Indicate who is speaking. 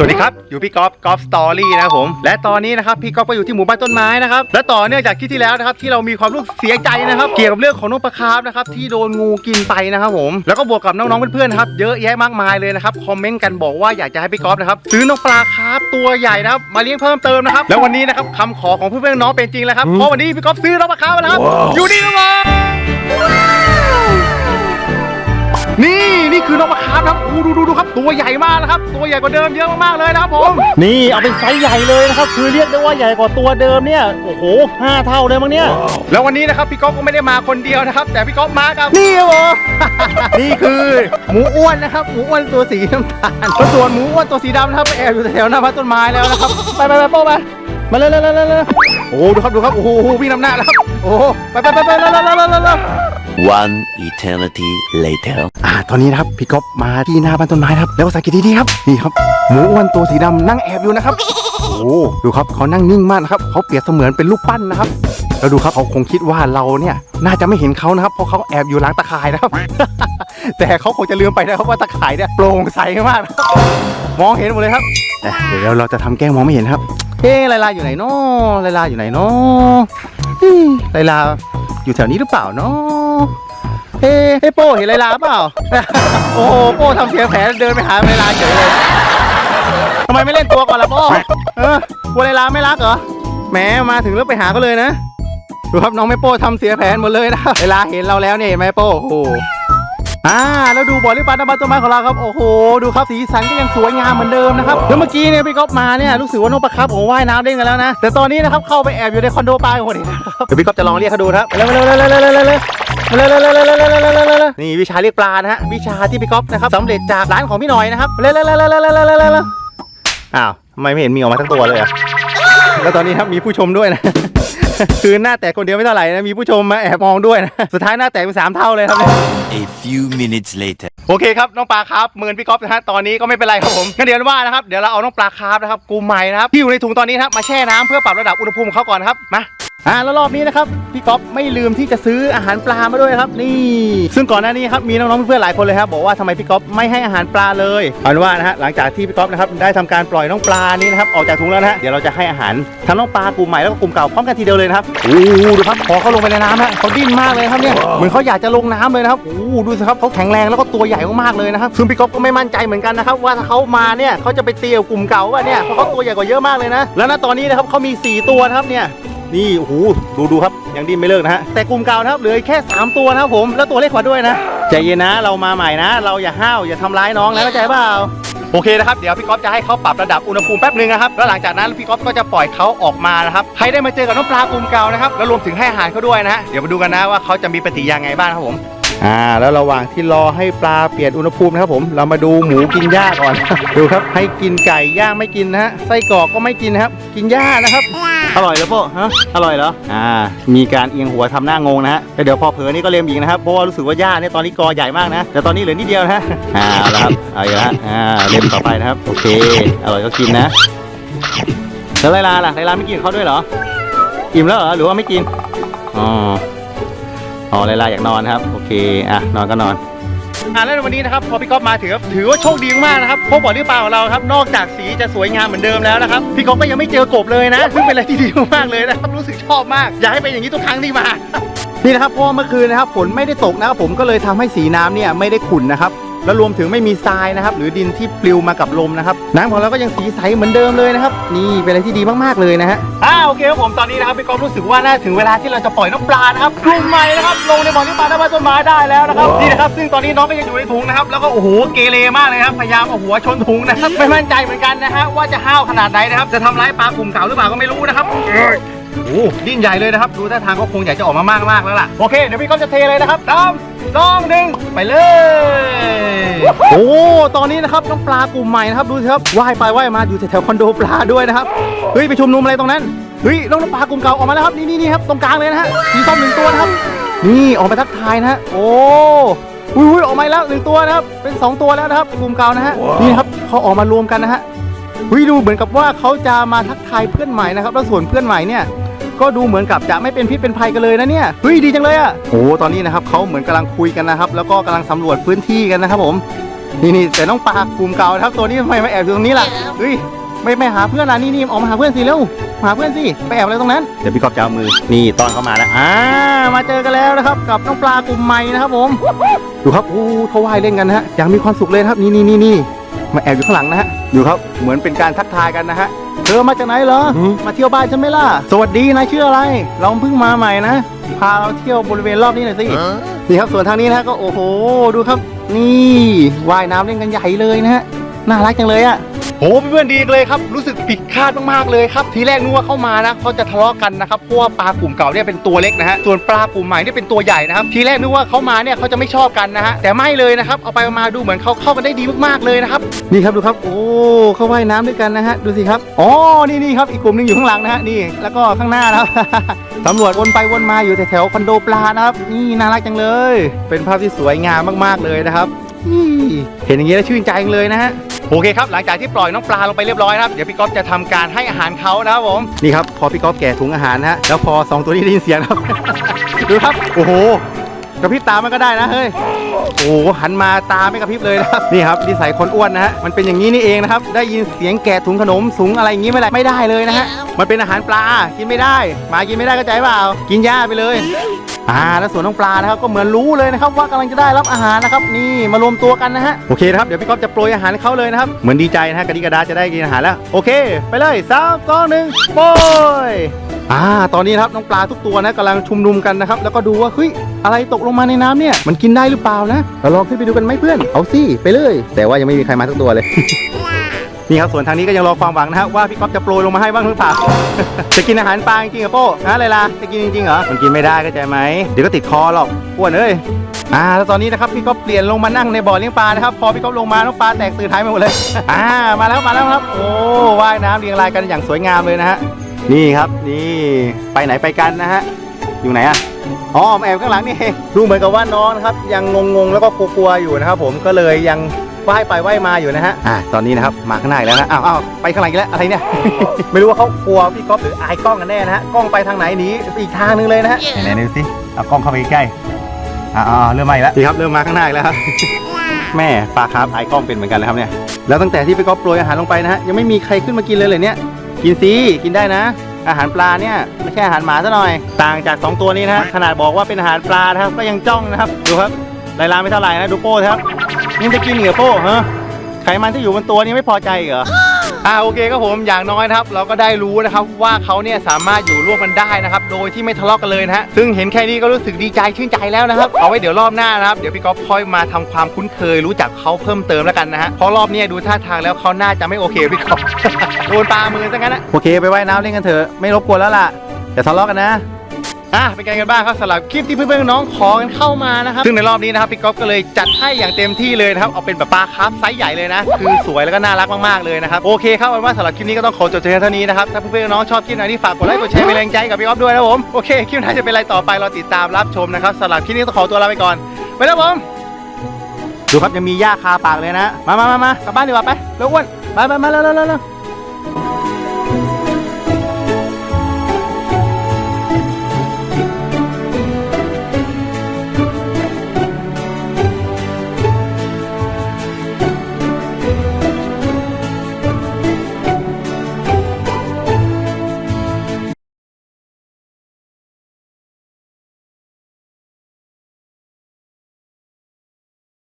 Speaker 1: สวัสดีครับ อยู่พี่ก๊อฟก๊อฟสตอรี่นะครับผม และตอนนี้นะครับพี่ก๊อฟก็อยู่ที่หมู่บ้านต้นไม้นะครับ และต่อเนื่องจากคลิปที่แล้วนะครับที่เรามีความรู้สึกเสียใจนะครับ เกี่ยวกับเรื่องของนกปลาคาร์ฟนะครับที่โดนงูกินไปนะครับผม แล้วก็บวกกับน้องๆเพื่อนๆนะครับเยอะแยะมากมายเลยนะครับคอมเมนต์กันบอกว่าอยากจะให้พี่ก๊อฟนะครับซื้อนกปลาคาร์ฟตัวใหญ่นะครับมาเลี้ยงเพิ่มเติมนะครับ แล้ววันนี้นะครับคำขอของเพื่อนๆน้องเป็นจริงแล้วครับเพราะวันนี้พี่ก๊อฟซื้อนกปลาคาร์ฟมาแล้วครับอยู่นี่ครับ นี่นี่คือนกปลาคาร์ฟนะครับอู้ดูดูดูครับ ตัวใหญ่มากนะครับ ตัวใหญ่กว่าเดิมเยอะมากๆเลยนะครับผม
Speaker 2: นี่เอาเป็นไซส์ใหญ่เลยนะครับ คือเรียกได้ว่าใหญ่กว่าตัวเดิมเนี่ยโอ้โหห้าเท่าเลยมั้งเนี่ย
Speaker 1: แล้ววันนี้นะครับพี่ก๊อฟก็ไม่ได้มาคนเดียวนะครับ แต่พี่ก๊อฟมากับนี่ครับผมนี่คือหมูอ้วนนะครับหมูอ้วนตัวสีน้ำตาลแล้วส่วนหมูอ้วนตัวสีดำนะครับไปแอบอยู่แถวหน้าบ้านต้นไม้แล้วนะครับไปไปไปโป้ไปมาเลยเลยเลยเลยเลยโอ้โหดูครับดูครับโอ้โหวิ่งนำหน้าแล้วครับโอ้โหไปไปไปไปเร็วเร็วเร็วเร็วเร็วเร็ว
Speaker 3: One eternity later.
Speaker 1: อ่า ตอนนี้นะครับพี่ก๊อฟมาที่หน้าบ้านต้นไม้ครับ แล้วสังเกตดีๆครับ นี่ครับ หมูอ้วนตัวสีดำนั่งแอบอยู่นะครับ โอ้ดูครับเขานั่งนิ่งมากนะครับเขาเปรียบเสมือนเป็นรูปปั้นนะครับ แล้วดูครับเขาคงคิดว่าเราเนี่ยน่าจะไม่เห็นเขานะครับ เพราะเขาแอบอยู่หลังตะข่ายนะครับ แต่เขาคงจะลืมไปนะครับว่าตะข่ายเนี่ยโปร่งใสมากนะครับมองเห็นหมดเลยครับเอ๊ะเดี๋ยวเราจะทำแกล้งมองไม่เห็นครับเอ๊ะไลลาอยู่ไหนเนาะไลลาอยู่ไหนเนาะอืมไลลาอยู่แถวนี้หรือเปล่าเนาะ เฮ้เฮ้โป้เห็นไลลาเปล่า โอ้โหโป้ทำเสียแผลเดินไปหาไลลาเฉยเลยทำไมไม่เล่นตัวก่อนล่ะโป้เออกลัวไลลาไม่รักเหรอแหมมาถึงแล้วไปหาก็เลยนะดูครับน้องแม่โป้ทำเสียแผลหมดเลยนะไลลาเห็นเราแล้วเนี่ยเห็นไหมโป้โอ้โหอ่าแล้วดูบ่อลิปาน้ำมันต้นไม้ของเราครับโอ้โหดูครับสีสันก็ยังสวยงามเหมือนเดิมนะครับแล้วเมื่อกี้เนี่ยพี่ก๊อฟมาเนี่ยรู้สึกว่านกปลาคาร์ฟของว่ายน้ำเล่นกันแล้วนะแต่ตอนนี้นะครับเข้าไปแอบอยู่ในคอนโดปลาคนนี้นะครับเดี๋ยวพี่ก๊อฟจะลองเรียกเขาดูนะครับเร็วเร็วเร็วเร็วเร็ว เร็วเร็วเร็วมาเร็วเร็วเร็วเร็วเร็วเร็วเร็วเร็วเร็วเร็วนี่วิชาเรียกปลานะฮะวิชาที่พี่ก๊อฟนะครับสำเร็จจากร้านของพี่หน่อยนะครับเร็วเร็วเร็วเร็วเร็วเร็วเร็วเร็วเร็วอ้าวทำไมไม่เห็นมีออกมาทั้งตัวเลยอะแล้วตอนนี้ครับมีผู้ชมด้วยนะคือหน้าแตกคนเดียวไม่เท่าไหร่นะมีผู้ชมมาแอบมองด้วยนะสุดท้ายหน้าแตกเป็นสามเท่าเลยครับเนี่ย
Speaker 3: A few minutes later.
Speaker 1: โอเคครับน้องปลาครับเมินพี่ก๊อฟนะฮะตอนนี้ก็ไม่เป็นไรครับผมงั้นเดี๋ยวว่านะครับเดี๋ยวเราเอาน้องปลาคาร์ฟนะครับกูใหม่นะครับที่อยู่ในถุงตอนนี้นะครับมาแช่น้ำเพื่อปรับระดับอุณหภูมิเขาก่อนนะครับมา อ่าแล้วรอบนี้นะครับพี่ก๊อฟไม่ลืมที่จะซื้ออาหารปลามาด้วยครับ นี่ ซึ่งก่อนหน้านี้ครับมีน้องๆเพื่อนๆหลายคนเลยครับบอกว่าทำไมพี่ก๊อฟไม่ให้อาหารปลาเลยเอาเป็นว่านะฮะหลังจากที่พี่ก๊อฟนะครับได้ทำการปล่อยน้องปลานี้นะครับออกจากถุงแล้วนะฮะเดี๋ยวเราจะให้อาหารทั้งน้องปลากลุ่มใหม่แล้วก็กลุ่มเก่าพร้อมกันทีเดียวเลยนะครับโอ้โหดูครับพอเขาลงไปในน้ำฮะเขาดิ้นมากเลยครับเนี่ยเหมือนเขาอยากจะลงน้ำเลยนะครับโอ้โหดูสิครับเขาแข็งแรงแล้วก็ตัวใหญ่มากๆเลยนะครับซึ่งพี่ก๊อฟก็ไม่มั่นใจเหมือนกันนะครับว่าถ้าเขามาเนี่ยเขาจะไปเตียวกลุ่มเก่าป่ะเนี่ยเพราะเขาตัวใหญ่กว่าเยอะมากเลยนะแล้วณตอนนี้นะครับเขามี 4 ตัวนะครับเนี่ย นี่โอ้โหดูดูครับยังดิ้นไม่เลิกนะฮะแต่กลุ่มเก่านะครับเหลือแค่ 3 ตัวนะครับผมแล้วตัวเล็กกว่าด้วยนะใจเย็นนะเรามาใหม่นะ เราอย่าห้าวอย่าทำร้ายน้องนะเข้าใจเปล่าโอเคนะครับเดี๋ยวพี่ก๊อฟจะให้เขาปรับระดับอุณหภูมิแป๊บนึงนะครับแล้วหลังจากนั้นพี่ก๊อฟก็จะปล่อยเขาออกมานะครับใครได้มาเจอกับน้องปลากลุ่มเก่านะครับแล้วรวมถึงให้อาหารเขาด้วยนะฮะเดี๋ยวมาดูกันนะว่าเขาจะมีปฏิกิริยาไงบ้างครับผม อ่าแล้วระหว่างที่รอให้ปลาเปลี่ยนอุณหภูมินะครับผมเรามาดูหมูกินหญ้าก่อน ดูครับให้กินไก่ย่างไม่กินนะฮะไส้กรอกก็ไม่กินนะครับ กินหญ้านะครับ อร่อยแล้วโป้ฮะอร่อยเหรออ่า มีการเอียงหัวทำหน้างงนะฮะแล้วเดี๋ยวพอเผลอนี่ก็เลียมอีกนะครับเพราะว่ารู้สึกว่าหญ้าเนี่ยตอนนี้กอใหญ่มากนะแต่ตอนนี้เหลือนิดเดียวนะฮะอ่าเอาละครับเอาอีกแล้วฮะอ่าเลียมต่อไปนะครับโอเคอร่อยก็กินนะแล้วไลลาล่ะไลลาไม่กินกับเขาด้วยเหรออิ่มแล้วเหรอหรือว่าไม่กินอ๋อ อ๋อไลลาอยากนอนครับ โอเค อะ นอนก็นอน อ่าแล้วในวันนี้นะครับพอพี่ก๊อฟมาถือว่าถือว่าโชคดีมากนะครับเพราะบ่อเลี้ยงปลาของเราครับนอกจากสีจะสวยงามเหมือนเดิมแล้วนะครับพี่ก๊อฟก็ยังไม่เจอกบเลยนะซึ่งเป็นอะไรที่ดีมากๆเลยนะครับรู้สึกชอบมากอยากให้เป็นอย่างนี้ทุกครั้งที่มา นี่นะครับเพราะว่าเมื่อคืนนะครับฝนไม่ได้ตกนะครับผมก็เลยทำให้สีน้ำเนี่ยไม่ได้ขุ่นนะครับ แล้วรวมถึงไม่มีทรายนะครับ หรือดินที่ปลิวมากับลมนะครับน้ำของเราก็ยังสีใสเหมือนเดิมเลยนะครับ นี่เป็นอะไรที่ดีมากๆเลยนะฮะอ่าโอเคครับผมตอนนี้นะครับพี่ก๊อฟรู้สึกว่าน่าถึงเวลาที่เราจะปล่อยน้องปลานะครับกลุ่มใหม่นะครับลงในบ่อเลี้ยงปลาหน้าบ้านต้นไม้ได้แล้วนะครับนี่นะครับซึ่งตอนนี้น้องก็ยังอยู่ในถุงนะครับแล้วก็โอ้โหเกเรมากเลยครับพยายามเอาหัวชนถุงนะครับไม่มั่นใจเหมือนกันนะฮะว่าจะห้าวขนาดไหนนะครับจะทำร้ายปลากลุ่มเก่าหรือเปล่าก็ไม่รู้นะครับโอ้ดิ้นใหญ่เลยนะครับ ดูท่าทางก็คงอยากจะออกมามากมากๆแล้วล่ะ โอเค เดี๋ยวพี่ก๊อฟจะเทเลยนะครับสาม สองหนึ่งไปเลย โอ้ตอนนี้นะครับน้องปลากลุ่มใหม่นะครับดูสิครับว่ายไปว่ายมาอยู่แถวๆคอนโดปลาด้วยนะครับเฮ้ยไปชุมนุมอะไรตรงนั้นเฮ้ยน้องปลากลุ่มเก่าออกมาแล้วครับนี่นี่นี่ครับตรงกลางเลยนะฮะสีส้มหนึ่งตัวนะครับ นี่ออกมาทักทายนะฮะโอ้อุ้ยอุ้ยออกมาแล้วหนึ่งตัวนะครับเป็นสองตัวแล้วนะครับกลุ่มเก่านะฮะนี่ครับเขาออกมารวมกันนะฮะเฮ้ยดูเหมือนกับว่าเขาจะมาทักทายเพื่อนใหม่นะครับ แล้วส่วนเพื่อนใหม่เนี่ย ก็ดูเหมือนกับจะไม่เป็นพิษเป็นภัยกันเลยนะเนี่ยเฮ้ยดีจังเลยอะโอ้ตอนนี้นะครับเขาเหมือนกำลังคุยกันนะครับ แล้วก็กำลังสำรวจพื้นที่กันนะครับผมนี่นี่แต่น้องปลากลุ่มเก่านะครับตัวนี้ทำไมมาแอบอยู่ตรงนี้ล่ะเฮ้ยไม่ไม่หาเพื่อนล่ะนี่นี่ออกมาหาเพื่อนสิเร็วหาเพื่อนสิไปแอบอะไรตรงนั้นเดี๋ยวพี่กอบจะเอามือนี่ตอนเข้ามาแล้วอ่ามาเจอกันแล้วนะครับ กับน้องปลากลุ่มใหม่นะครับผมดูครับอู้เขาว่ายเล่นกันนะฮะอย่างมีความสุขเลยนะครับนี่นี่นี่นี่มาแอบอยู่ข้างหลังนะฮะดูครับเหมือนเป็นการทักทายกันนะฮะ เธอมาจากไหนเหรอ
Speaker 2: หืม
Speaker 1: มาเที่ยวบ้านฉันไหมล่ะ สวัสดีนายชื่ออะไร เราเพิ่งมาใหม่นะ พาเราเที่ยวบริเวณรอบนี้หน่อยสิ นี่ครับส่วนทางนี้นะฮะก็โอ้โห ดูครับ นี่ว่ายน้ำเล่นกันใหญ่เลยนะฮะ น่ารักจังเลยอะ โหเพื่อนดีเลยครับรู้สึกผิดคาดมากๆเลยครับทีแรกนึกว่าเข้ามานะเขาจะทะเลาะกันนะครับเพราะว่าปลากลุ่มเก่าเนี่ยเป็นตัวเล็กนะฮะส่วนปลากลุ่มใหม่เนี่ยเป็นตัวใหญ่นะครับทีแรกนึกว่าเขามาเนี่ยเขาจะไม่ชอบกันนะฮะแต่ไม่เลยนะครับเอาไปมาดูเหมือนเขาเข้ากันได้ดีมากๆเลยนะครับนี่ครับดูครับ โอ้เข้าว่ายน้ำด้วยกันนะฮะดูสิครับอ๋อนี่นี่ครับอีกกลุ่มหนึงอยู่ข้างหลังนะฮะนี่แล้วก็ข้างหน้านะครับตำรวจวนไปวนมาอยู่แถวๆคอนโดปลานะครับนี่น่ารักจังเลย เป็นภาพที่สวยงามมากๆเลยนะครับเห็นอย่างนี้แล้วชื่นใจเลยนะฮะ โอเคครับหลังจากที่ปล่อยน้องปลาลงไปเรียบร้อยนะครับเดี๋ยวพี่ก๊อฟจะทำการให้อาหารเขานะครับผมนี่ครับพอพี่ก๊อฟแกะถุงอาหารนะฮะแล้วพอสองตัวนี้ได้ยินเสียงครับดูครับโอ้โหกระพริบตามันก็ได้นะเฮ้ยโอ้โหหันมาตาไม่กระพริบเลยนะครับนี่ครับนิสัยคนอ้วนนะฮะมันเป็นอย่างนี้นี่เองนะครับได้ยินเสียงแกะถุงขนมสูงอะไรอย่างนี้ไม่ได้ไม่ได้เลยนะฮะมันเป็นอาหารปลากินไม่ได้หมากินไม่ได้ก็ใจเปล่ากินหญ้าไปเลย อ่าแล้วส่วนน้องปลานะครับก็เหมือนรู้เลยนะครับว่ากำลังจะได้รับอาหารนะครับนี่มารวมตัวกันนะฮะโอเคนะครับเดี๋ยวพี่ก๊อฟจะโปรยอาหารให้เขาเลยนะครับเหมือนดีใจนะฮะกระดิกระดาจะได้กินอาหารแล้วโอเค ไปเลยสามสองหนึ่งโปรยอ่าตอนนี้นะครับน้องปลาทุกตัวนะกำลังชุมนุมกันนะครับแล้วก็ดูว่าเฮ้ยอะไรตกลงมาในน้ำเนี่ยมันกินได้หรือเปล่านะเราลองขึ้นไปดูกันไหมเพื่อนเอาสิไปเลย แต่ว่ายังไม่มีใครมาสักตัวเลย นี่ครับส่วนทางนี้ก็ยังรอความหวังนะฮะว่าพี่ก๊อฟจะโปรยลงมาให้บ้างหรือเปล่า จะกินอาหารปลาจริงเหรอโป้ฮะอะไรล่ะจะกินจริงๆเหรอมันกินไม่ได้เข้าใจไหมเดี๋ยวก็ติดคอหรอกอ้วนเอ้ยอ่าแล้วตอนนี้นะครับพี่ก๊อฟเปลี่ยนลงมานั่งในบ่อเลี้ยงปลานะครับพอพี่ก๊อฟลงมาน้องปลาแตกตื่นหายไปหมดเลยอ่ามาแล้วมาแล้วครับ โอ้ว่ายน้ำเรียงรายกันอย่างสวยงามเลยนะฮะนี่ครับนี่ไปไหนไปกันนะฮะอยู่ไหนอะอ๋อแอบข้างหลังนี่เองดูเหมือนกับว่าน้องนะครับยังงงๆแล้วก็กลัวๆอยู่นะครับผมก็เลยยัง ว่ายไปว่ายมาอยู่นะฮะอ่าตอนนี้นะครับมาข้างหน้าอีกแล้วนะอ้าวอ้าวไปข้างหลังอีกแล้วอะไรเนี่ย ไม่รู้ว่าเขากลัวพี่ก๊อฟหรืออายกล้องกันแน่นะฮะกล้องไปทางไหนหนีอีกทางนึงเลยนะฮะไหนๆดูสิเอากล้องเข้าไปใกล้ๆอ่าๆเริ่มมาอีกแล้วนี่ครับเริ่มมาข้างหน้าอีกแล้วครับแม่ปลาคาร์ฟอายกล้องเป็นเหมือนกันนะครับเนี่ยแล้วตั้งแต่ที่พี่ก๊อฟโปรยอาหารลงไปนะฮะยังไม่มีใครขึ้นมากินเลยเลยเนี่ยกินสิกินได้นะอาหารปลาเนี่ยไม่ใช่อาหารหมาซะหน่อย ต่างจาก 2 ตัวนี้นะฮะขนาดบอกว่าเป็นอาหารปลานะครับก็ยังจ้องนะครับดูครับลายลาไม่เท่าไหร่นะดูโป้ครับ ยังจะกินเหรอโป้ฮะไขมันที่อยู่บนตัวนี้ไม่พอใจเหรออ่าโอเคครับผมอย่างน้อยนะครับ เราก็ได้รู้นะครับว่าเขาเนี่ยสามารถอยู่ร่วมกันได้นะครับ โดยที่ไม่ทะเลาะกันเลยนะฮะซึ่งเห็นแค่นี้ก็รู้สึกดีใจชื่นใจแล้วนะครับเอาไว้เดี๋ยวรอบหน้านะครับเดี๋ยวพี่ก๊อฟค่อยมาทำความคุ้นเคยรู้จักเขาเพิ่มเติมแล้วกันนะฮะเพราะรอบเนี้ยดูท่าทางแล้วเขาน่าจะไม่โอเคพี่ก๊อฟโดนปลามือซะงั้นนะโอเคไปว่ายน้ำเล่นกันเถอะไม่รบกวนแล้วล่ะอย่าทะเลาะกันนะ อะเป็นไงกันบ้างครับสำหรับคลิปที่เพื่อนๆน้องขอกันเข้ามานะครับซึ่งในรอบนี้นะครับพี่ก๊อฟก็เลยจัดให้อย่างเต็มที่เลยนะครับเอาเป็นแบบปลาคาร์ฟไซส์ใหญ่เลยนะ คือสวยแล้วก็น่ารักมากๆเลยนะครับโอเคครับเอาเป็นว่าสำหรับคลิปนี้ก็ต้องขอจบเพียงเท่านี้นะครับถ้าเพื่อนๆน้องชอบคลิปไหนที่ฝากกดไลค์กดแชร์เป็นแรงใจกับพี่ก๊อฟด้วยนะครับผมโอเคคลิปไหนจะเป็นอะไรต่อไปรอติดตามรับชมนะครับสำหรับคลิปนี้ต้องขอตัวลาไปก่อนไปแล้วผมดูครับยังมีหญ้าคาปากเลยนะ มามามามากลับบ้านดีกว่าไปเร็วอ้วนไปไปมาเร็วเร็วเร็วเร็ว